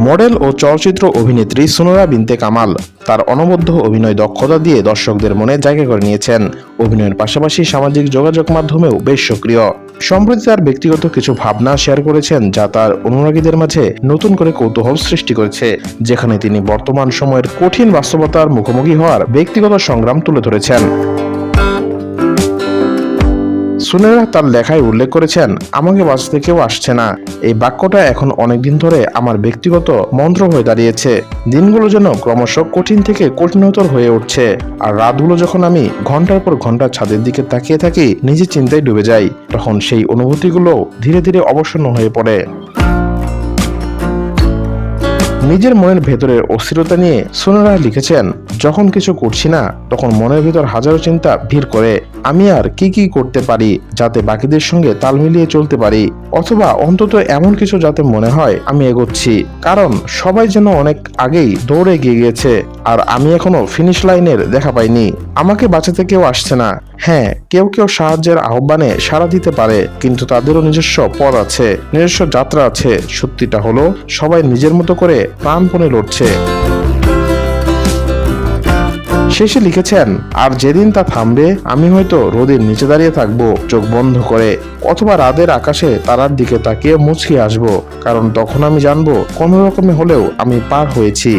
Model ও চলচ্চিত্র অভিনেত্রী সুনরা বিনতে কামাল। তার অনবদ্য অভিনয় দক্ষতা দিয়ে দর্শকদের মনে জায়গা করে নিয়েছেন। অভিনয়ের পাশাপাশি সামাজিক যোগাযোগ মাধ্যমেও বেশ সক্রিয়। সম্প্রতি তার ব্যক্তিগত কিছু ভাবনা শেয়ার করেছেন, যা তার অনুরাগীদের মাঝে নতুন করে কৌতূহল সৃষ্টি করেছে, যেখানে তিনি বর্তমান সময়ের কঠিন বাস্তবতার মুখোমুখি হওয়ার ব্যক্তিগত সংগ্রাম তুলে ধরেছেন। সুনেরা তার লেখায় উল্লেখ করেছেন, আমাকে বাঁচতে কেউ আসছে না। এই বাক্যটা এখন অনেকদিন ধরে আমার ব্যক্তিগত মন্ত্র হয়ে দাঁড়িয়েছে। দিনগুলো যেন ক্রমশ কঠিন থেকে কঠিনতর হয়ে উঠছে, আর রাতগুলো যখন আমি ঘণ্টার পর ঘণ্টা ছাদের দিকে তাকিয়ে থাকি, নিজের চিন্তায় ডুবে যাই, তখন সেই অনুভূতিগুলো ধীরে ধীরে অবসন্ন হয়ে পড়ে। নিজের মনের ভেতরের অস্থিরতা নিয়ে সোনারা লিখেছেন, যখন কিছু করছি না, তখন মনের ভেতর হাজারো চিন্তা ভিড় করে। আমি আর কি কি করতে পারি যাতে বাকিদের সঙ্গে তাল মিলিয়ে চলতে পারি? অথবা অন্তত এমন কিছু যাতে মনে হয় আমি এগোচ্ছি? কারণ সবাই যেন অনেক আগেই দৌড়ে গিয়ে গিয়েছে। আর আমি এখনও ফিনিশ লাইনের দেখা পাইনি। আমাকে বাঁচাতে কেউ আসছে না। হ্যাঁ কেউ কেউ সাহায্যের আহ্বানে সাড়া দিতে পারে, কিন্তু তাদেরও নিজস্ব পথ আছে, নিজস্ব যাত্রা আছে। সত্যিটা হলো, সবাই নিজের মতো করে প্রাণপণে লড়ছে। শেষে লিখেছেন, আর যেদিন তা থামবে, আমি হয়তো রোদের নিচে দাঁড়িয়ে থাকব, চোখ বন্ধ করে, অথবা রাতের আকাশে তারার দিকে তাকিয়ে মুচকি আসব কারণ তখন আমি জানব, কোনো রকমে হলেও আমি পার হয়েছি।